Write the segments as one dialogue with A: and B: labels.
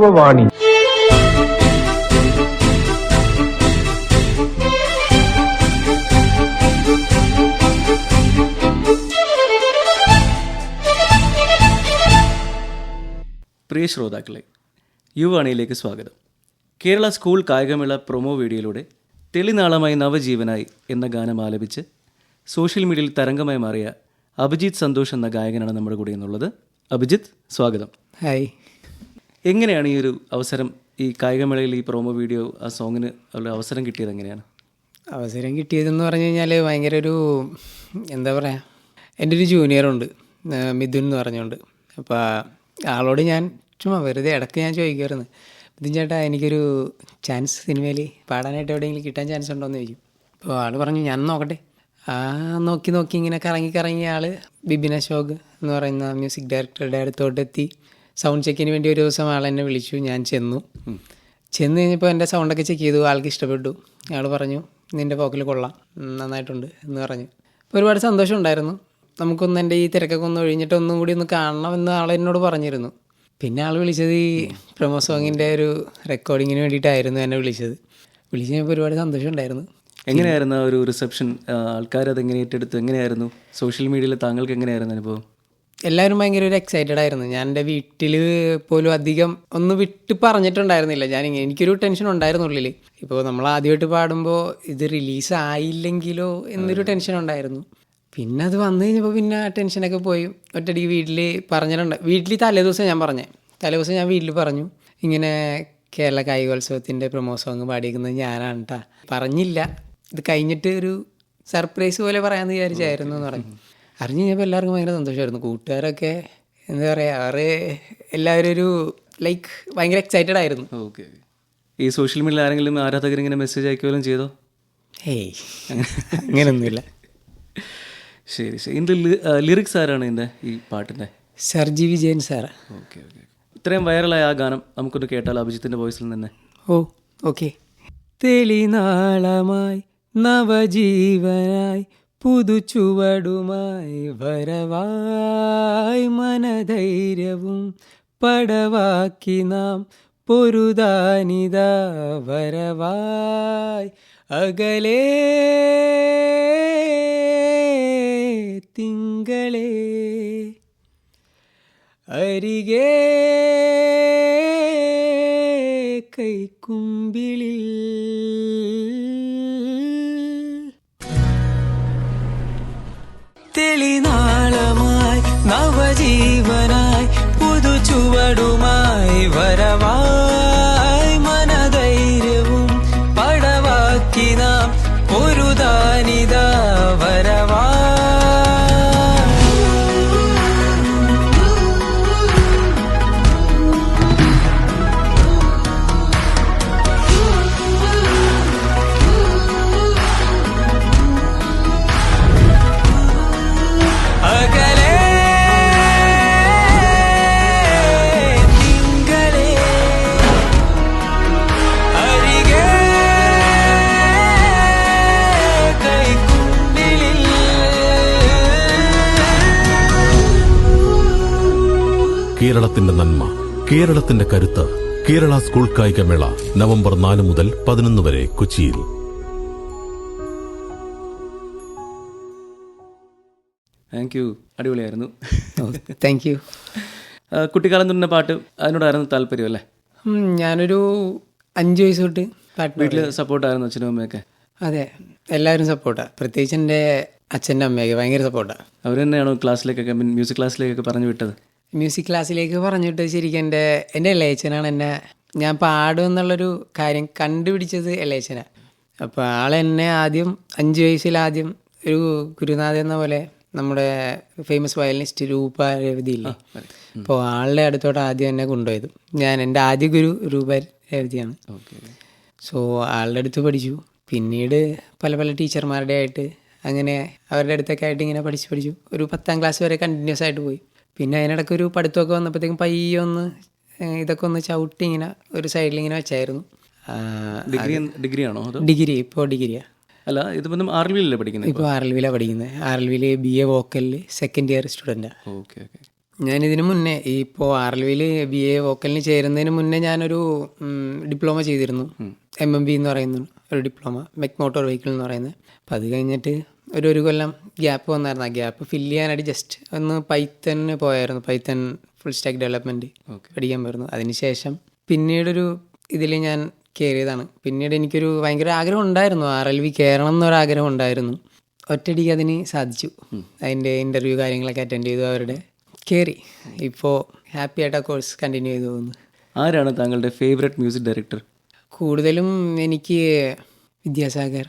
A: യുവവാണി
B: പ്രിയ ശ്രോതാക്കളെ യുവാണിയിലേക്ക് സ്വാഗതം. കേരള സ്കൂൾ കായികമേള പ്രൊമോ വീഡിയോയിലൂടെ തെളിനാളമായി നവജീവനായി എന്ന ഗാനം ആലപിച്ച് സോഷ്യൽ മീഡിയയിൽ തരംഗമായി മാറിയ അഭിജിത്ത് സന്തോഷ് എന്ന ഗായകനാണ് നമ്മുടെ കൂടെ എന്നുള്ളത് അഭിജിത്ത് സ്വാഗതം.
C: ഹായ്.
B: എങ്ങനെയാണ് ഈ ഒരു അവസരം ഈ കായികമേളയിൽ ഈ പ്രൊമോ വീഡിയോ ആ സോങ്ങിന് ഉള്ള അവസരം കിട്ടിയത് എങ്ങനെയാണ്?
C: അവസരം കിട്ടിയതെന്ന് പറഞ്ഞു കഴിഞ്ഞാൽ ഭയങ്കര ഒരു എന്താ പറയുക എന്റെ ഒരു ജൂനിയറുണ്ട് മിഥുൻ എന്ന് പറഞ്ഞുകൊണ്ട്. അപ്പോൾ ആളോട് ഞാൻ ചുമ്മാ വെറുതെ ഇടയ്ക്ക് ഞാൻ ചോദിക്കുമായിരുന്നു മിഥുൻ ചേട്ടാ എനിക്കൊരു ചാൻസ് സിനിമയിൽ പാടാനായിട്ട് എവിടെയെങ്കിലും കിട്ടാൻ ചാൻസ് ഉണ്ടോ എന്ന് ചോദിക്കും. അപ്പോൾ ആൾ പറഞ്ഞു ഞാൻ നോക്കട്ടെ. ആ നോക്കി നോക്കി ഇങ്ങനെ കറങ്ങി കറങ്ങി ആൾ ബിബിൻ അശോക് എന്ന് പറയുന്ന മ്യൂസിക് ഡയറക്ടറുടെ അടുത്തോട്ടെത്തി. സൗണ്ട് ചെക്കിന് വേണ്ടി ഒരു ദിവസം ആൾ എന്നെ വിളിച്ചു ഞാൻ ചെന്നു. ചെന്ന് കഴിഞ്ഞപ്പോൾ എന്റെ സൗണ്ടൊക്കെ ചെക്ക് ചെയ്തു ആൾക്ക് ഇഷ്ടപ്പെട്ടു. അയാൾ പറഞ്ഞു നിന്റെ പോക്കിൽ കൊള്ളാം നന്നായിട്ടുണ്ട് എന്ന് പറഞ്ഞു. അപ്പോൾ ഒരുപാട് സന്തോഷം ഉണ്ടായിരുന്നു. നമുക്കൊന്ന് എന്റെ ഈ തിരക്കൊക്കെ ഒന്ന് ഒഴിഞ്ഞിട്ട് ഒന്നും കൂടി ഒന്ന് കാണണമെന്ന് ആൾ എന്നോട് പറഞ്ഞിരുന്നു. പിന്നെ ആൾ വിളിച്ചത് ഈ പ്രൊമോ സോങ്ങിന്റെ ഒരു റെക്കോർഡിങ്ങിന് വേണ്ടിയിട്ടായിരുന്നു എന്നെ വിളിച്ചത്. വിളിച്ച് കഴിഞ്ഞപ്പോൾ ഒരുപാട് സന്തോഷം ഉണ്ടായിരുന്നു.
B: എങ്ങനെയായിരുന്നു ആ ഒരു റിസപ്ഷൻ ആൾക്കാർ അതെങ്ങനെ ഏറ്റെടുത്തു? എങ്ങനെയായിരുന്നു? സോഷ്യൽ മീഡിയയിൽ താങ്കൾക്ക് എങ്ങനെയായിരുന്നു അനുഭവം?
C: എല്ലാവരും ഭയങ്കര ഒരു എക്സൈറ്റഡ് ആയിരുന്നു. ഞാൻ എന്റെ വീട്ടിൽ പോലും അധികം ഒന്ന് വിട്ട് പറഞ്ഞിട്ടുണ്ടായിരുന്നില്ല. ഞാൻ എനിക്കൊരു ടെൻഷൻ ഉണ്ടായിരുന്നു ഉള്ളിൽ ഇപ്പോൾ നമ്മൾ ആദ്യമായിട്ട് പാടുമ്പോൾ ഇത് റിലീസ് ആയില്ലെങ്കിലോ എന്നൊരു ടെൻഷൻ ഉണ്ടായിരുന്നു. പിന്നെ അത് വന്നു കഴിഞ്ഞപ്പോൾ പിന്നെ ആ ടെൻഷനൊക്കെ പോയി. ഒറ്റയടിക്ക് വീട്ടിൽ പറഞ്ഞിട്ടുണ്ട്. വീട്ടിൽ തലേ ദിവസം ഞാൻ പറഞ്ഞേ. തലേ ദിവസം ഞാൻ വീട്ടിൽ പറഞ്ഞു. ഇങ്ങനെ കേരള കായികോത്സവത്തിന്റെ പ്രൊമോ സോങ് പാടിയിരിക്കുന്നത് ഞാനാണ് കേട്ടാ പറഞ്ഞില്ല. ഇത് കഴിഞ്ഞിട്ട് ഒരു സർപ്രൈസ് പോലെ പറയാമെന്ന് വിചാരിച്ചായിരുന്നു എന്ന് പറഞ്ഞു. അറിഞ്ഞു കഴിഞ്ഞപ്പോൾ എല്ലാവർക്കും ഭയങ്കര സന്തോഷമായിരുന്നു കൂട്ടുകാരൊക്കെ എന്താ പറയുക അവരെ എല്ലാവരും ഒരു ലൈക്ക് ഭയങ്കര എക്സൈറ്റഡ് ആയിരുന്നു.
B: ഓക്കെ ഈ സോഷ്യൽ മീഡിയയിൽ ആരെങ്കിലും ആരാധകർ ഇങ്ങനെ മെസ്സേജ് അയക്കുകയും ചെയ്തോ?
C: ഏയ് അങ്ങനെയൊന്നുമില്ല
B: ശരി ശരി. ഇതിന്റെ ലിറിക്സ് ആരാണ് ഇതിന്റെ ഈ പാട്ടിന്റെ
C: സർജി വിജയൻ സാറ്.
B: ഓക്കെ ഓക്കെ ഇത്രയും വൈറലായ ആ ഗാനം നമുക്കൊന്ന് കേട്ടാലോ അഭിജിത്തിന്റെ വോയിസിൽ തന്നെ
C: ഓ ഓക്കെ തെളിനാളമായി നവജീവനായി പുതുചുവടുമായി വരവായി മനധൈര്യവും പടവാക്കി നാം പൊരുതാനിത വരവായി അകലേ തിങ്കളേ. അരികേ കൈക്കുമ്പിളിൽ തെളിനാളമായി നവജീവനായി പുതുചുവടുമായി വരവായി
D: കേരളത്തിന്റെ നന്മ കേരളത്തിന്റെ കരുത്ത് കേരള സ്കൂൾ കായികമേള നവംബർ നാല് മുതൽ പതിനൊന്ന് വരെ കൊച്ചിയിൽ.
B: താങ്ക് യു അടിപൊളിയായിരുന്നു.
C: താങ്ക് യു
B: കുട്ടിക്കാലം തുന്ന പാട്ട് അതിനോടായിരുന്നു താല്പര്യം അല്ലേ?
C: ഞാനൊരു അഞ്ച് വയസ്സ് തൊട്ട് പാട്ട് പാടി.
B: വീട്ടിൽ സപ്പോർട്ടായിരുന്നു അച്ഛനും അമ്മയൊക്കെ?
C: അതെ എല്ലാവരും സപ്പോർട്ടാണ് പ്രത്യേകിച്ച് എന്റെ അച്ഛന്റെ അമ്മയൊക്കെ ഭയങ്കര സപ്പോർട്ടാണ്
B: അവർ തന്നെയാണോ ക്ലാസ്സിലേക്കൊക്കെ മീൻ മ്യൂസിക് ക്ലാസ്സിലേക്കൊക്കെ പറഞ്ഞു വിട്ടത്?
C: മ്യൂസിക് ക്ലാസ്സിലേക്ക് പറഞ്ഞിട്ട് ശരിക്കും എന്റെ എന്റെ ഇളയച്ചനാണ് എന്നെ ഞാൻ പാടും എന്നുള്ളൊരു കാര്യം കണ്ടുപിടിച്ചത് ഇളയച്ചനാണ് അപ്പോൾ ആൾ എന്നെ ആദ്യം അഞ്ച് വയസ്സിൽ ആദ്യം ഒരു ഗുരുനാഥൻ എന്ന പോലെ നമ്മുടെ ഫേമസ് വയലിനിസ്റ്റ് രൂപ രേവതി ഇല്ലേ അപ്പോൾ ആളുടെ അടുത്തോട്ട് ആദ്യം എന്നെ കൊണ്ടുപോയത്. ഞാൻ എന്റെ ആദ്യ ഗുരു രൂപ രേവതിയാണ്. സോ ആളുടെ അടുത്ത് പഠിച്ചു. പിന്നീട് പല പല ടീച്ചർമാരുടെ ആയിട്ട് അങ്ങനെ അവരുടെ അടുത്തൊക്കെ ആയിട്ട് ഇങ്ങനെ പഠിച്ച് പഠിച്ചു. ഒരു പത്താം ക്ലാസ് വരെ കണ്ടിന്യൂസ് ആയിട്ട് പോയി. പിന്നെ അതിനിടയ്ക്ക് ഒരു പഠിത്തമൊക്കെ വന്നപ്പോഴത്തേക്കും പയ്യെ ഒന്ന് ഇതൊക്കെ ഒന്ന് ചവിട്ടി ഇങ്ങനെ ഒരു സൈഡിൽ ഇങ്ങനെ വെച്ചായിരുന്നു.
B: ഡിഗ്രി ഡിഗ്രി ആണോ
C: ഡിഗ്രി ഇപ്പോൾ ഡിഗ്രിയാണ്
B: അല്ല ഇതിപ്പം ആർ വിയിലല്ലേ പഠിക്കുന്നത്
C: ഇപ്പോൾ ആർ എൽ വിയിലാണ് പഠിക്കുന്നത് ആർ എൽ വിയിൽ ബി എ വോക്കലിൽ സെക്കൻഡ് ഇയർ സ്റ്റുഡന്റാണ്
B: ഓക്കെ ഓക്കെ
C: ഞാനിതിനു മുന്നേ ഈ ഇപ്പോൾ ആർ എൽ വിയിൽ ബി എ വോക്കലിന് ചേരുന്നതിന് മുന്നേ ഞാനൊരു ഡിപ്ലോമ ചെയ്തിരുന്നു. എം എം ബി എന്ന് പറയുന്ന ഒരു ഡിപ്ലോമ മെക് മോട്ടോർ വെഹിക്കിൾ എന്ന് പറയുന്നത് അപ്പോൾ അത് കഴിഞ്ഞിട്ട് ഒരു ഒരു കൊല്ലം ഗ്യാപ്പ് വന്നായിരുന്നു. ആ ഗ്യാപ്പ് ഫില്ല് ചെയ്യാനായിട്ട് ജസ്റ്റ് ഒന്ന് പൈത്തന് പോയായിരുന്നു. പൈത്തൻ ഫുൾ സ്റ്റാക്ക് ഡെവലപ്മെന്റ് പഠിക്കാൻ പോയിരുന്നു. അതിനുശേഷം പിന്നീടൊരു ഇതിൽ ഞാൻ കയറിയതാണ് പിന്നീട് എനിക്കൊരു ഭയങ്കര ആഗ്രഹം ഉണ്ടായിരുന്നു. ആർ എൽ വി കയറണം എന്നൊരാഗ്രഹം ഉണ്ടായിരുന്നു. ഒറ്റയടിക്ക് അതിന് സാധിച്ചു. അതിന്റെ ഇന്റർവ്യൂ കാര്യങ്ങളൊക്കെ അറ്റൻഡ് ചെയ്തു. അവരുടെ കയറി ഇപ്പോൾ ഹാപ്പി ആയിട്ട് ആ കോഴ്സ് കണ്ടിന്യൂ ചെയ്തു പോകുന്നു
B: ആരാണ് താങ്കളുടെ ഫേവറേറ്റ് മ്യൂസിക് ഡയറക്ടർ
C: കൂടുതലും എനിക്ക് വിദ്യാസാഗർ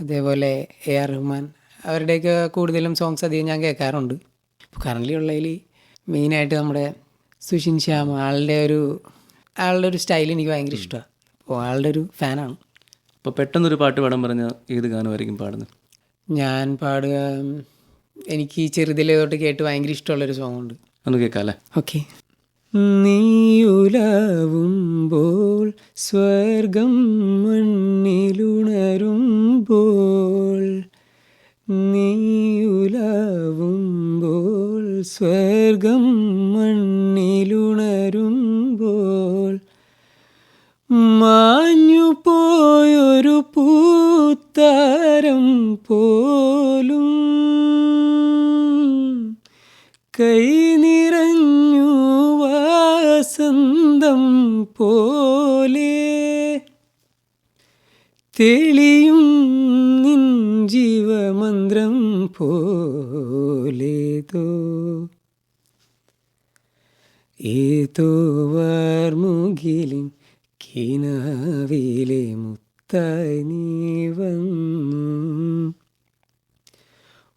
C: അതേപോലെ എ ആർ റഹ്മാൻ. അവരുടെയൊക്കെ കൂടുതലും സോങ്സ് അധികം ഞാൻ കേൾക്കാറുണ്ട്. ഇപ്പോൾ കറന്റ് ഉള്ളതിൽ മെയിനായിട്ട് നമ്മുടെ സുഷിൻ ശ്യാം ആളുടെ ഒരു ആളുടെ ഒരു സ്റ്റൈൽ എനിക്ക് ഭയങ്കര ഇഷ്ടമാണ് അപ്പോൾ ആളുടെ ഒരു ഫാനാണ്
B: അപ്പോൾ പെട്ടെന്നൊരു പാട്ട് പാടാൻ പറഞ്ഞാൽ ഏത് ഗാനമായിരിക്കും പാടുന്നത്?
C: ഞാൻ പാടുക എനിക്ക് ചെറുതിലേ തൊട്ട് കേട്ട് ഭയങ്കര ഇഷ്ടമുള്ളൊരു സോങ് ഉണ്ട്.
B: ഒന്ന് കേൾക്കാം അല്ലേ?
C: ഓക്കെ നീയുലാവുമ്പോൾ സ്വർഗം നീയുലാവുമ്പോൾ സ്വർഗം മണ്ണിലുണരുമ്പോൾ മാഞ്ഞു പോയൊരു പൂത്താരം പോലും കൈ നിറഞ്ഞു വാസന്തം പോലെ തെളിയും നിൻ ജീവമന്ത്രം പോലേതോ ഏതോ വാർമുകിലിൻ കിനാവിലെ മുത്തായി നീ വന്നു.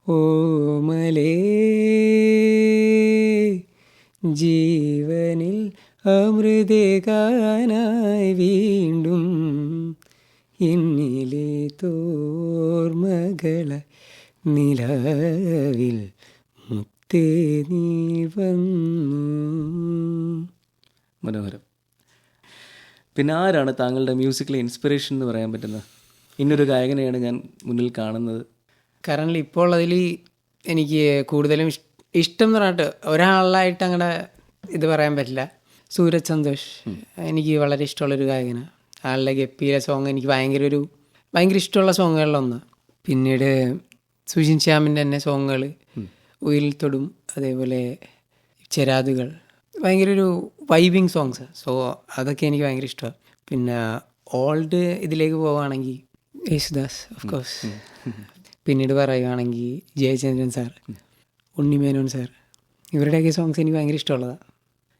C: ഓമലേ ജീവനിൽ അമൃതകാനായി വീണ്ടും എന്നിലെ തോർമകള നിലവിൽ മുത്തേ നീ വന്നു.
B: മനോഹരം. പിന്നെ ആരാണ് താങ്കളുടെ മ്യൂസിക്കിലെ ഇൻസ്പിറേഷൻ എന്ന് പറയാൻ പറ്റുന്നത്? ഇന്നൊരു ഗായകനെയാണ് ഞാൻ മുന്നിൽ കാണുന്നത്.
C: കറന്റ് ഇപ്പോൾ അതിൽ എനിക്ക് കൂടുതലും ഇഷ്ടം എന്ന് പറഞ്ഞിട്ട് ഒരാളായിട്ട് അങ്ങനെ ഇത് പറയാൻ പറ്റില്ല. സൂരജ് സന്തോഷ്. എനിക്ക് വളരെ ഇഷ്ടമുള്ളൊരു ഗായകനാണ്. ആളുടെ ഗപ്പിയിലെ സോങ് എനിക്ക് ഭയങ്കര ഒരു ഭയങ്കര ഇഷ്ടമുള്ള സോങ്ങുകളിലൊന്ന് പിന്നീട് സുഷിൻ ശ്യാമിന്റെ തന്നെ സോങ്ങുകൾ ഉയിൽ തൊടും അതേപോലെ ചെരാതുകൾ. ഭയങ്കര ഒരു വൈബിങ് സോങ്സ് സോ അതൊക്കെ എനിക്ക് ഭയങ്കര ഇഷ്ടമാണ്. പിന്നെ ഓൾഡ് ഇതിലേക്ക് പോവുകയാണെങ്കിൽ യേശുദാസ് ഓഫ് കോഴ്സ് പിന്നീട് പറയുകയാണെങ്കിൽ ജയചന്ദ്രൻ സാർ ഉണ്ണിമേനോൻ സാർ. ഇവരുടെയൊക്കെ സോങ്സ് എനിക്ക് ഭയങ്കര ഇഷ്ടമുള്ളതാണ്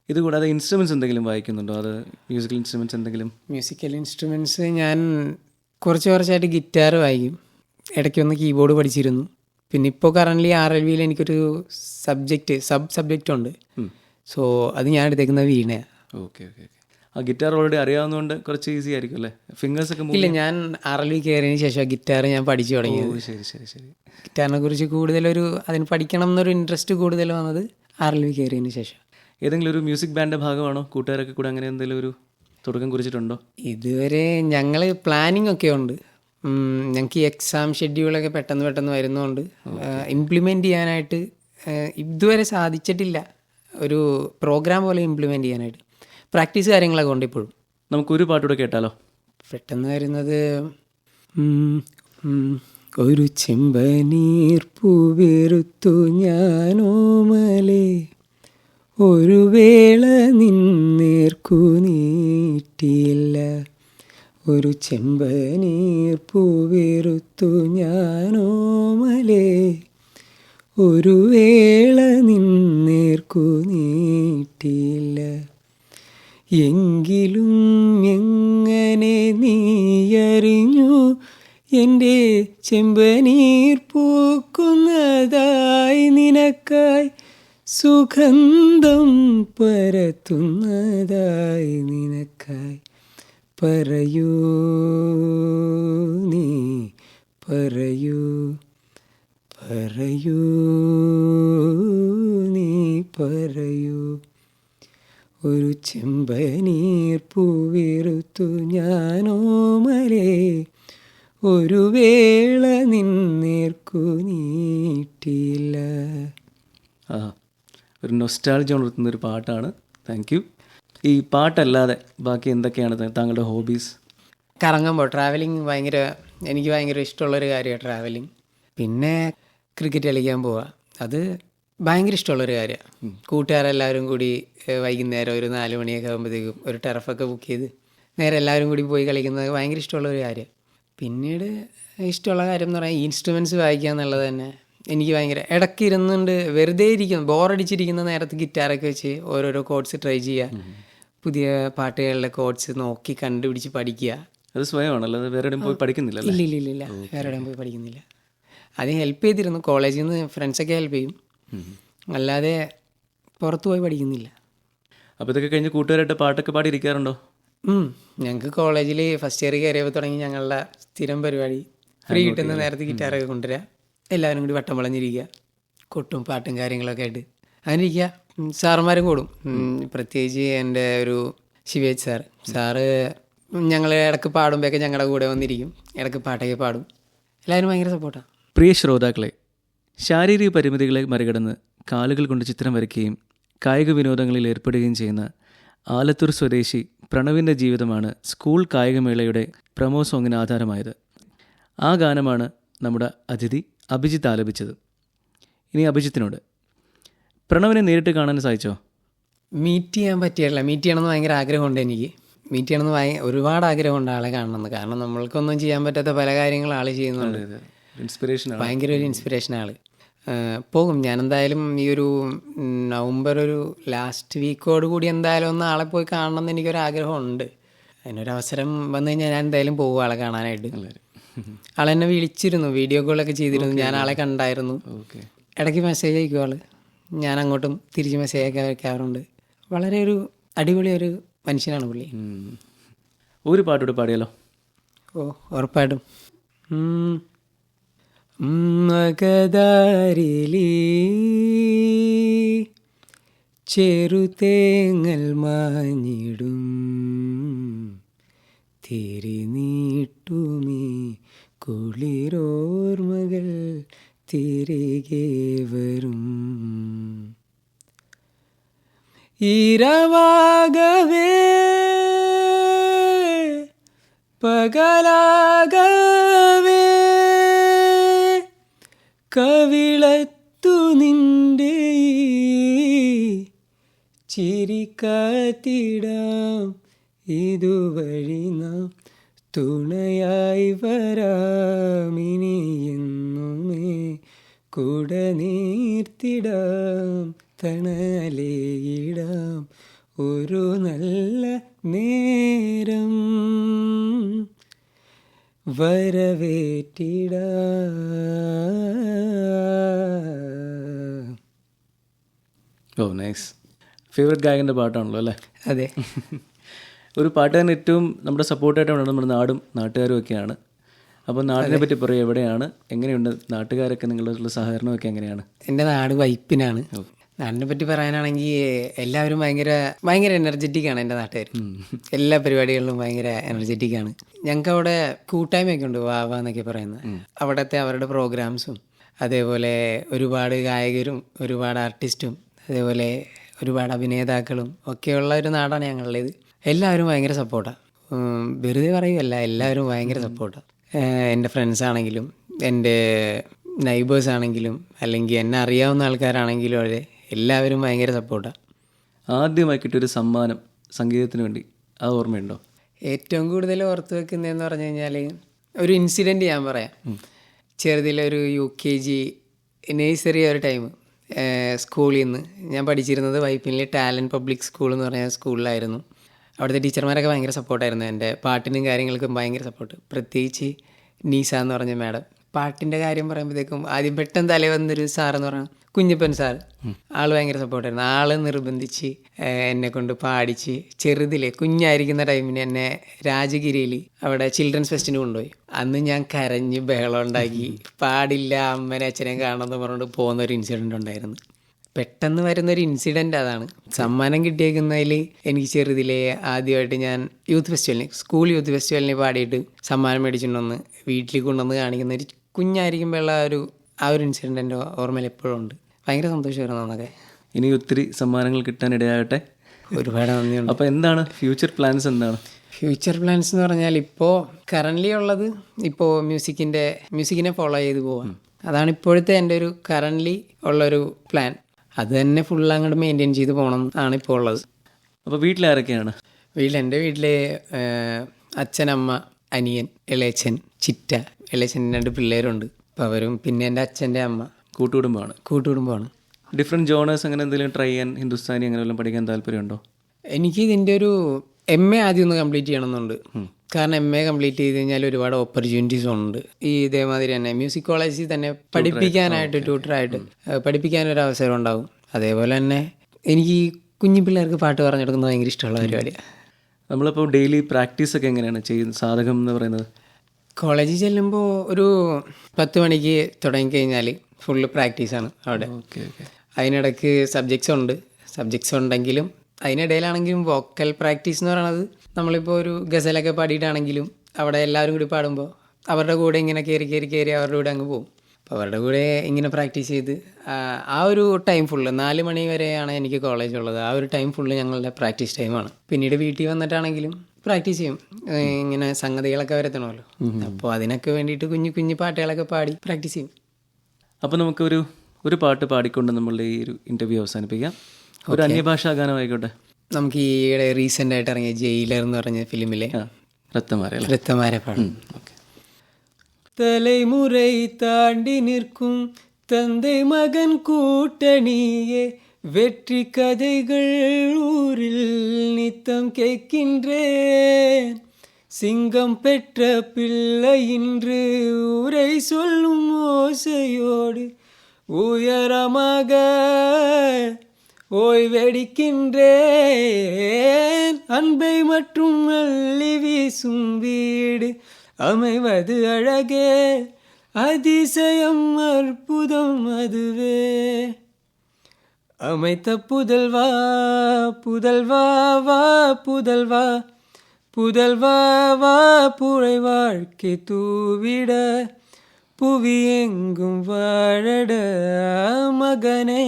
B: ഇതുകൂടാതെ ഇൻസ്ട്രുമെന്റ്സ് എന്തെങ്കിലും വായിക്കുന്നുണ്ടോ? അത് മ്യൂസിക്കൽ ഇൻസ്ട്രുമെന്റ്സ് എന്തെങ്കിലും?
C: മ്യൂസിക്കൽ ഇൻസ്ട്രുമെന്റ്സ് ഞാൻ കുറച്ച് കുറച്ചായിട്ട് ഗിറ്റാർ വായിക്കും. ഇടയ്ക്കൊന്ന് കീബോർഡ് പഠിച്ചിരുന്നു. പിന്നെ ഇപ്പോൾ കറന്റ്ലി ആർ എൽ വിയിൽ എനിക്കൊരു സബ്ജക്റ്റ് സബ് സബ്ജക്റ്റ് ഉണ്ട്. സോ അത് ഞാൻ എടുത്തേക്കുന്ന വീണയാണ്
B: ഓക്കെ ഓക്കെ ആ ഗിറ്റാർ ഓൾറെഡി അറിയാവുന്നതുകൊണ്ട് കുറച്ച് ഈസി ആയിരിക്കും അല്ലേ? ഫിംഗേഴ്സ് ഒക്കെ
C: ഇല്ല ഞാൻ ആർ എൽ വി കയറിയതിന് ശേഷം ഗിറ്റാർ ഞാൻ പഠിച്ചു തുടങ്ങിയത്.
B: ശരി ശരി ശരി.
C: ഗിറ്റാറിനെ കുറിച്ച് കൂടുതലൊരു അതിന് പഠിക്കണം എന്നൊരു ഇൻട്രസ്റ്റ് കൂടുതൽ വന്നത് ആർ എൽ വി കയറിയതിന് ശേഷം.
B: ഏതെങ്കിലും ഒരു മ്യൂസിക് ബാൻഡിന്റെ ഭാഗമാണോ? കൂട്ടുകാരൊക്കെ കൂടെ അങ്ങനെ എന്തെങ്കിലും ഒരു തുടക്കം കുറിച്ചിട്ടുണ്ടോ?
C: ഇതുവരെ ഞങ്ങൾ പ്ലാനിങ് ഒക്കെ ഉണ്ട്. ഞങ്ങൾക്ക് ഈ എക്സാം ഷെഡ്യൂളൊക്കെ പെട്ടെന്ന് പെട്ടെന്ന് വരുന്നതുകൊണ്ട് ഇംപ്ലിമെന്റ് ചെയ്യാനായിട്ട് ഇതുവരെ സാധിച്ചിട്ടില്ല. ഒരു പ്രോഗ്രാം പോലെ ഇംപ്ലിമെന്റ് ചെയ്യാനായിട്ട്. പ്രാക്ടീസ് കാര്യങ്ങളൊക്കെ ഉണ്ട് ഇപ്പോഴും.
B: നമുക്കൊരു പാട്ടൂടെ കേട്ടാലോ?
C: പെട്ടെന്ന് വരുന്നത് ഒരു ചെമ്പനീർ ഞാനോ ഞാനോമലേ ഒരു വേള നിന്നേർക്കു നീട്ടിയില്ല ഒരു ചെമ്പനീർ പൂവെറുത്തു ഞാനോമലേ ഒരു വേള നിന്നേർക്കു നീട്ടിയില്ല എങ്കിലും എങ്ങനെ നീയറിഞ്ഞു? എന്റെ ചെമ്പനീർ പൂക്കുന്നതായി നിനക്കായി സുഗന്ധം പരത്തുന്നതായി നിനക്കായി. പറയൂ നീ പറയൂ പറയൂ നീ പറയൂ. ഒരു ചെമ്പനീർ പൂവിറുത്തു ഞാനോമലേ ഒരു വേള നിന്നേർക്കു നീട്ടിയില്ല
B: ആ ഒരു നൊസ്റ്റാൾജി ഉണർത്തുന്ന ഒരു പാട്ടാണ്. താങ്ക് യു ഈ പാട്ടല്ലാതെ ബാക്കി എന്തൊക്കെയാണ് താങ്കളുടെ ഹോബീസ്
C: കറങ്ങുമ്പോൾ ട്രാവലിംഗ് ഭയങ്കര എനിക്ക് ഭയങ്കര ഇഷ്ടമുള്ളൊരു കാര്യമാണ് ട്രാവലിംഗ് പിന്നെ ക്രിക്കറ്റ് കളിക്കാൻ പോവുക അത് ഭയങ്കര ഇഷ്ടമുള്ളൊരു കാര്യമാണ്. കൂട്ടുകാരെല്ലാവരും കൂടി വൈകുന്നേരം ഒരു നാല് മണിയൊക്കെ ആകുമ്പോഴത്തേക്കും ഒരു ടെറഫൊക്കെ ബുക്ക് ചെയ്ത് നേരെ എല്ലാവരും കൂടി പോയി കളിക്കുന്നത് ഭയങ്കര ഇഷ്ടമുള്ളൊരു കാര്യമാണ്. പിന്നീട് ഇഷ്ടമുള്ള കാര്യം എന്ന് പറഞ്ഞാൽ ഇൻസ്ട്രുമെന്റ്സ് വായിക്കുക എന്നുള്ളത് തന്നെ എനിക്ക് ഭയങ്കര ഇടയ്ക്ക് ഇരുന്നുണ്ട് വെറുതെ ഇരിക്കുന്നു ബോറടിച്ചിരിക്കുന്ന നേരത്ത് ഗിറ്റാറൊക്കെ വെച്ച് ഓരോരോ കോഡ്സ് ട്രൈ ചെയ്യുക. പുതിയ പാട്ടുകളുടെ കോഡ്സ് നോക്കി കണ്ടുപിടിച്ച് പഠിക്കുക.
B: അത് സ്വയമാണ് അല്ലാതെ വേറെ എവിടെയും പോയി പഠിക്കുന്നില്ല
C: ഇല്ല ഇല്ല ഇല്ല വേറെ എവിടെയും പോയി പഠിക്കുന്നില്ല. അത് ഹെൽപ്പ് ചെയ്തിരുന്നു. കോളേജിൽ നിന്ന് ഫ്രണ്ട്സൊക്കെ ഹെൽപ്പ് ചെയ്യും. അല്ലാതെ പുറത്തു പോയി പഠിക്കുന്നില്ല.
B: അപ്പോൾ ഇതൊക്കെ കഴിഞ്ഞ് കൂട്ടുകാരായിട്ട് പാട്ടൊക്കെ പാടിയിരിക്കാറുണ്ടോ?
C: ഞങ്ങൾക്ക് കോളേജിൽ ഫസ്റ്റ് ഇയർ കയറിയപ്പോൾ തുടങ്ങി ഞങ്ങളുടെ സ്ഥിരം പരിപാടി. ഫ്രീ കിട്ടുന്ന നേരത്തെ ഗിറ്റാറൊക്കെ കൊണ്ടുവരിക എല്ലാവരും കൂടി വട്ടം വളഞ്ഞിരിക്കുക. കൊട്ടും പാട്ടും കാര്യങ്ങളൊക്കെ ആയിട്ട്. അങ്ങനെ ഇരിക്കുക. സാറുമാരും കൂടും. പ്രത്യേകിച്ച് എന്റെ ഒരു ശിവേജ് സാർ സാറ് ഞങ്ങൾ ഇടയ്ക്ക് പാടുമ്പോഴൊക്കെ ഞങ്ങളുടെ കൂടെ വന്നിരിക്കും. ഇടയ്ക്ക് പാട്ടൊക്കെ പാടും. എല്ലാവരും ഭയങ്കര സപ്പോർട്ടാണ്
B: പ്രിയ ശ്രോതാക്കളെ ശാരീരിക പരിമിതികളെ മറികടന്ന് കാലുകൾ കൊണ്ട് ചിത്രം വരയ്ക്കുകയും കായിക വിനോദങ്ങളിൽ ഏർപ്പെടുകയും ചെയ്യുന്ന ആലത്തൂർ സ്വദേശി പ്രണവിന്റെ ജീവിതമാണ് സ്കൂൾ കായികമേളയുടെ പ്രമോ സോങ്ങിന് ആധാരമായത്. ആ ഗാനമാണ് നമ്മുടെ അതിഥി അഭിജിത്ത് ആലപിച്ചത്. ഇനി അഭിജിത്തിനോട്. പ്രണവിനെ നേരിട്ട് കാണാൻ സാധിച്ചോ?
C: മീറ്റ് ചെയ്യാൻ പറ്റിയല്ല. മീറ്റ് ചെയ്യണമെന്ന് ഭയങ്കര ആഗ്രഹമുണ്ട് എനിക്ക്. മീറ്റ് ചെയ്യണമെന്ന് ഭയ ഒരുപാട് ആഗ്രഹമുണ്ട് ആളെ കാണണമെന്ന്. കാരണം നമ്മൾക്കൊന്നും ചെയ്യാൻ പറ്റാത്ത പല കാര്യങ്ങളും ആൾ ചെയ്യുന്നുണ്ട്.
B: ഇൻസ്പിറേഷൻ
C: ഭയങ്കര ഒരു ഇൻസ്പിറേഷൻ ആൾ. ഏഹ് പോകും. ഞാൻ എന്തായാലും ഈ ഒരു നവംബർ ഒരു ലാസ്റ്റ് വീക്കോട് കൂടി എന്തായാലും ഒന്ന് ആളെ പോയി കാണണം എന്ന് എനിക്കൊരു ആഗ്രഹമുണ്ട്. അതിനൊരു അവസരം വന്നു കഴിഞ്ഞാൽ ഞാൻ എന്തായാലും പോകും ആളെ കാണാനായിട്ട്. ആളെന്നെ വിളിച്ചിരുന്നു. വീഡിയോ കോളൊക്കെ ചെയ്തിരുന്നു. ഞാൻ ആളെ കണ്ടായിരുന്നു. ഇടയ്ക്ക് മെസ്സേജ് അയക്കും ആൾ? ഞാൻ അങ്ങോട്ടും തിരിച്ച് മെസ്സേജ് ഒക്കെ വയ്ക്കാറുണ്ട് വളരെ ഒരു അടിപൊളി ഒരു മനുഷ്യനാണ് പുള്ളി.
B: ഒരു പാട്ടോട് പാടിയാലോ?
C: ഓ ഉറപ്പായിട്ടും. മകദാരിലി ചെറുതേങ്ങൽ മാഞ്ഞിടും. തിരിനീട്ടുമീ കുളിരോർമകൾ തിരികെ വരും. ഇരവാകവേ പകലാകവേ. കവിളത്തു നിന്റെ ചിരിക്കാത്തിടാം ഇതുവഴി നാം തുണയായി വരാമിനി എന്നുമേ കുട നീർത്തിടാം. തണലേയിടാം ഒരു നല്ല നേരം. വരവേറ്റിട.
B: ഓ നൈസ്. ഫേവററ്റ് ഗായകന്റെ പാട്ടാണല്ലോ അല്ലേ?
C: അതെ.
B: ഒരു പാട്ടുകാരൻ ഏറ്റവും നമ്മുടെ സപ്പോർട്ടായിട്ട് വേണം നമ്മുടെ നാടും നാട്ടുകാരും ഒക്കെയാണ് അപ്പോൾ നാടിനെ പറ്റി പറയും എവിടെയാണ്? എങ്ങനെയുണ്ട്? നാട്ടുകാരൊക്കെ നിങ്ങളുടെ സഹകരണമൊക്കെ എങ്ങനെയാണ്?
C: എന്റെ നാട് വൈപ്പിനാണ്. നാടിനെ പറ്റി പറയാനാണെങ്കിൽ എല്ലാവരും ഭയങ്കര ഭയങ്കര എനർജറ്റിക് ആണ് എന്റെ നാട്ടുകാർ. എല്ലാ പരിപാടികളിലും ഭയങ്കര എനർജറ്റിക് ആണ്. ഞങ്ങൾക്ക് അവിടെ കൂട്ടായ്മയൊക്കെ ഉണ്ട് വാവ എന്നൊക്കെ പറയുന്നത്. അവിടുത്തെ അവരുടെ പ്രോഗ്രാംസും അതേപോലെ ഒരുപാട് ഗായകരും ഒരുപാട് ആർട്ടിസ്റ്റും അതേപോലെ ഒരുപാട് അഭിനേതാക്കളും ഒക്കെയുള്ള ഒരു നാടാണ് ഞങ്ങളുടേത്. എല്ലാവരും ഭയങ്കര സപ്പോർട്ടാണ് വെറുതെ പറയുമല്ല എല്ലാവരും ഭയങ്കര സപ്പോർട്ടാണ് എന്റെ ഫ്രണ്ട്സ് ആണെങ്കിലും എന്റെ നൈബേഴ്സ് ആണെങ്കിലും അല്ലെങ്കിൽ എന്നെ അറിയാവുന്ന ആൾക്കാരാണെങ്കിലും അവരെ എല്ലാവരും ഭയങ്കര സപ്പോർട്ടാണ്
B: ആദ്യമായി കിട്ടിയൊരു സമ്മാനം സംഗീതത്തിന് വേണ്ടി. അത് ഓർമ്മയുണ്ടോ?
C: ഏറ്റവും കൂടുതൽ ഓർത്ത് വെക്കുന്നതെന്ന് പറഞ്ഞു കഴിഞ്ഞാൽ ഒരു ഇൻസിഡന്റ് ഞാൻ പറയാം. ചെറുതിലൊരു യു കെ ജി നേഴ്സറി ഒരു ടൈം സ്കൂളിൽ നിന്ന് ഞാൻ പഠിച്ചിരുന്നത് വൈപ്പിനിലെ ടാലന്റ് പബ്ലിക് സ്കൂൾ എന്ന് പറഞ്ഞ സ്കൂളിലായിരുന്നു. അവിടുത്തെ ടീച്ചർമാരൊക്കെ ഭയങ്കര സപ്പോർട്ടായിരുന്നു എന്റെ. പാട്ടിനും കാര്യങ്ങൾക്കും ഭയങ്കര സപ്പോർട്ട് പ്രത്യേകിച്ച് നീസ എന്ന് പറഞ്ഞ മാഡം പാട്ടിന്റെ കാര്യം പറയുമ്പോഴത്തേക്കും ആദ്യം പെട്ടെന്ന് തലേ വന്നൊരു സാറെന്ന് പറഞ്ഞാൽ കുഞ്ഞപ്പൻ സാർ. ആൾ ഭയങ്കര സപ്പോർട്ടായിരുന്നു ആൾ നിർബന്ധിച്ച് എന്നെ കൊണ്ട് പാടിച്ച് ചെറുതിലെ കുഞ്ഞായിരിക്കുന്ന ടൈമിന് എന്നെ രാജഗിരിയിൽ അവിടെ ചിൽഡ്രൻസ് ഫെസ്റ്റിന് കൊണ്ടുപോയി. അന്ന് ഞാൻ കരഞ്ഞ് ബഹളം ഉണ്ടാക്കി. പാടില്ല അമ്മനെ അച്ഛനെ കാണണമെന്ന് പറഞ്ഞുകൊണ്ട് പോകുന്ന ഒരു ഇൻസിഡന്റ് ഉണ്ടായിരുന്നു. പെട്ടെന്ന് വരുന്നൊരു ഇൻസിഡന്റ് അതാണ്. സമ്മാനം കിട്ടിയേക്കുന്നതിൽ എനിക്ക് ചെറുതിലെ ആദ്യമായിട്ട് ഞാൻ യൂത്ത് ഫെസ്റ്റിവലിന് സ്കൂൾ യൂത്ത് ഫെസ്റ്റിവലിന് പാടിയിട്ട് സമ്മാനം മേടിച്ചിട്ടുണ്ടെന്ന് വീട്ടിൽ കൊണ്ടുവന്ന് കാണിക്കുന്ന ഒരു കുഞ്ഞായിരിക്കുമ്പോഴുള്ള ഒരു ആ ഒരു ഇൻസിഡന്റ് എന്റെ ഓർമ്മയിൽ എപ്പോഴും ഉണ്ട്. ഭയങ്കര സന്തോഷമായിരുന്നു അന്നൊക്കെ.
B: ഇനി ഒത്തിരി സമ്മാനങ്ങൾ കിട്ടാൻ ഇടയാകട്ടെ.
C: ഒരുപാട് നന്ദിയുണ്ട്.
B: അപ്പോൾ എന്താണ്? ഫ്യൂച്ചർ പ്ലാൻസ് എന്താണ്?
C: ഫ്യൂച്ചർ പ്ലാൻസ് എന്ന് പറഞ്ഞാൽ ഇപ്പോൾ കറന്റ്ലി ഉള്ളത് ഇപ്പോൾ മ്യൂസിക്കിന്റെ മ്യൂസിക്കിനെ ഫോളോ ചെയ്ത് പോകാം അതാണ് ഇപ്പോഴത്തെ എന്റെ ഒരു കറന്റ്ലി ഉള്ളൊരു പ്ലാൻ അത് തന്നെ ഫുൾ അങ്ങോട്ട് മെയിന്റെയിൻ ചെയ്ത് പോകണം എന്നാണ് ഇപ്പോൾ ഉള്ളത്.
B: അപ്പോൾ വീട്ടിലാരൊക്കെയാണ്
C: വീട്ടിൽ എന്റെ വീട്ടിൽ അച്ഛനമ്മ അനിയൻ ഇളയച്ചൻ ചിറ്റ. ഇളയച്ചൻ രണ്ട് പിള്ളേരുണ്ട്. അവരും പിന്നെ എന്റെ അച്ഛന്റെ അമ്മ
B: കൂട്ടുകുടുംബമാണ്.
C: കൂട്ടുകുടുംബമാണ്.
B: ഡിഫറെന്റ് ജോണേഴ്സ് അങ്ങനെ എന്തെങ്കിലും ട്രൈ ചെയ്യാൻ ഹിന്ദുസ്ഥാനി അങ്ങനെ വല്ലതും പഠിക്കാൻ താല്പര്യമുണ്ടോ?
C: എനിക്ക് ഇതിന്റെ ഒരു എം എ ആദ്യം ഒന്ന് കംപ്ലീറ്റ് ചെയ്യണമെന്നുണ്ട്. കാരണം എം എ കംപ്ലീറ്റ് ചെയ്ത് കഴിഞ്ഞാൽ ഒരുപാട് ഓപ്പർച്യൂണിറ്റീസ് ഉണ്ട്. ഈ ഇതേമാതിരി തന്നെ മ്യൂസിക് കോളേജിൽ തന്നെ പഠിപ്പിക്കാനായിട്ട് ട്യൂട്ടറായിട്ട് പഠിപ്പിക്കാനൊരു അവസരം ഉണ്ടാകും അതേപോലെ തന്നെ എനിക്ക് ഈ കുഞ്ഞു പിള്ളേർക്ക് പാട്ട് പറഞ്ഞു കൊടുക്കുന്നത് ഭയങ്കര ഇഷ്ടമുള്ള പരിപാടിയാണ്
B: നമ്മളിപ്പോൾ ഡെയിലി പ്രാക്ടീസ് ഒക്കെ എങ്ങനെയാണ് ചെയ്യുന്നത്? സാധകം എന്ന് പറയുന്നത്?
C: കോളേജിൽ ചെല്ലുമ്പോൾ ഒരു പത്ത് മണിക്ക് തുടങ്ങിക്കഴിഞ്ഞാൽ ഫുള്ള് പ്രാക്ടീസാണ് അവിടെ.
B: ഓക്കെ ഓക്കെ
C: അതിനിടയ്ക്ക് സബ്ജക്ട്സ് ഉണ്ട്. സബ്ജക്ട്സ് ഉണ്ടെങ്കിലും അതിനിടയിലാണെങ്കിലും വോക്കൽ പ്രാക്ടീസ് എന്ന് പറയുന്നത് നമ്മളിപ്പോൾ ഒരു ഗസലൊക്കെ പാടിയിട്ടാണെങ്കിലും അവിടെ എല്ലാവരും കൂടി പാടുമ്പോൾ അവരുടെ കൂടെ ഇങ്ങനെ കയറി കയറി കയറി അവരുടെ കൂടെ അങ്ങ് പോകും. അപ്പോൾ അവരുടെ കൂടെ ഇങ്ങനെ പ്രാക്ടീസ് ചെയ്ത് ആ, ആ ഒരു ടൈം ഫുള്ള് നാല് മണി വരെയാണ് എനിക്ക് കോളേജ് ഉള്ളത്. ആ ഒരു ടൈം ഫുള്ള് ഞങ്ങളുടെ പ്രാക്ടീസ് ടൈമാണ് പിന്നീട് വീട്ടിൽ വന്നിട്ടാണെങ്കിലും പ്രാക്ടീസ് ചെയ്യും ഏ, ഇങ്ങനെ സംഗതികളൊക്കെ വരത്തണമല്ലോ അപ്പോൾ അതിനൊക്കെ വേണ്ടിയിട്ട് കുഞ്ഞു കുഞ്ഞു പാട്ടുകളൊക്കെ പാടി പ്രാക്ടീസ് ചെയ്യും
B: അപ്പോൾ നമുക്കൊരു ഒരു പാട്ട് പാടിക്കൊണ്ട് നമ്മളുടെ ഈ ഒരു ഇൻ്റർവ്യൂ അവസാനിപ്പിക്കാം ഒരു അന്യഭാഷാ ഗാനം ആയിക്കോട്ടെ
C: നമുക്ക് ഈ ഈയിടെ റീസെൻ്റ് ആയിട്ട് ഇറങ്ങിയ ജയിലർ എന്ന് പറഞ്ഞ ഫിലിമിലെ
B: ആ രത്തമാരെ അല്ലേ
C: രത്തമാരെ പാടും
B: ഓക്കെ
C: தலைமுறை தாண்டி நிற்கும் தந்தை மகன் கூட்டணியே வெற்றி கதைகள் ஊரில் நித்தம் கேட்கின்றேன். சிங்கம் பெற்ற பிள்ளை இன்று ஊரை சொல்லும் ஓசையோடு உயரமாக ஓய்வெடுக்கின்றேன் அன்பை மற்றும் அள்ளி வீசும் வீடு அமைவது அழகே அதிசயம் அற்புதம் அதுவே. அமைத்த புதல்வா புதல்வா வா புதல்வா. புதல்வா வா புழை வாழ்க்கை தூவிட. புவி எங்கும் வாழட மகனே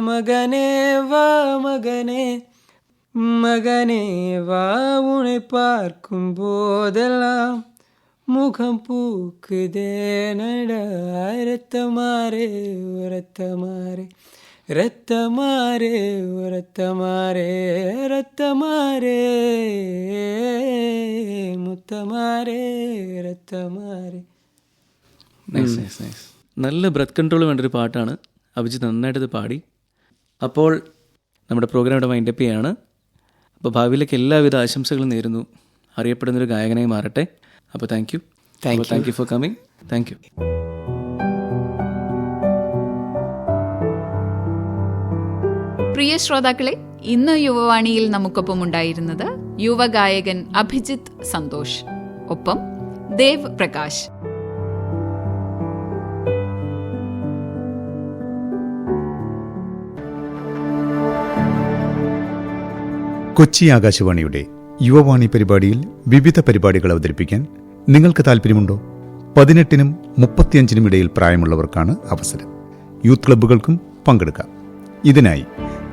C: மகனே வா மகனே. மகனே வா உனை பார்க்கும் போதெல்லாம் முகம் பூக்குதே நட. ரத்தமாரே ரத்தமாரே രക്തമാരേ രത്തമാരേ രക്തമാരേ മുത്തമാരേ രക്തമാരേ.
B: നൈസ് നൈസ് നല്ല ബ്രത്ത് കൺട്രോൾ വേണ്ട ഒരു പാട്ടാണ്. അഭിജിത്ത് നന്നായിട്ടത് പാടി. അപ്പോൾ നമ്മുടെ പ്രോഗ്രാം ഇവിടെ വൈൻഡപ്പ് ചെയ്യാണ്. അപ്പോൾ ഭാവിയിലേക്ക് എല്ലാവിധ ആശംസകളും നേരുന്നു. അറിയപ്പെടുന്നൊരു ഗായകനായി മാറട്ടെ. അപ്പോൾ thank you
C: thank
B: you for coming thank you
A: പ്രിയ ശ്രോതാക്കളെ ഇന്ന് യുവവാണിയിൽ നമുക്കൊപ്പം ഉണ്ടായിരുന്നത് യുവഗായകൻ അഭിജിത്ത് സന്തോഷ്. ഒപ്പം ദേവ് പ്രകാശ്.
E: കൊച്ചി ആകാശവാണിയുടെ യുവവാണി പരിപാടിയിൽ വിവിധ പരിപാടികൾ അവതരിപ്പിക്കാൻ നിങ്ങൾക്ക് താല്പര്യമുണ്ടോ പതിനെട്ടിനും മുപ്പത്തിയഞ്ചിനും ഇടയിൽ പ്രായമുള്ളവർക്കാണ് അവസരം. യൂത്ത് ക്ലബ്ബുകൾക്കും പങ്കെടുക്കാം. ഇതിനായി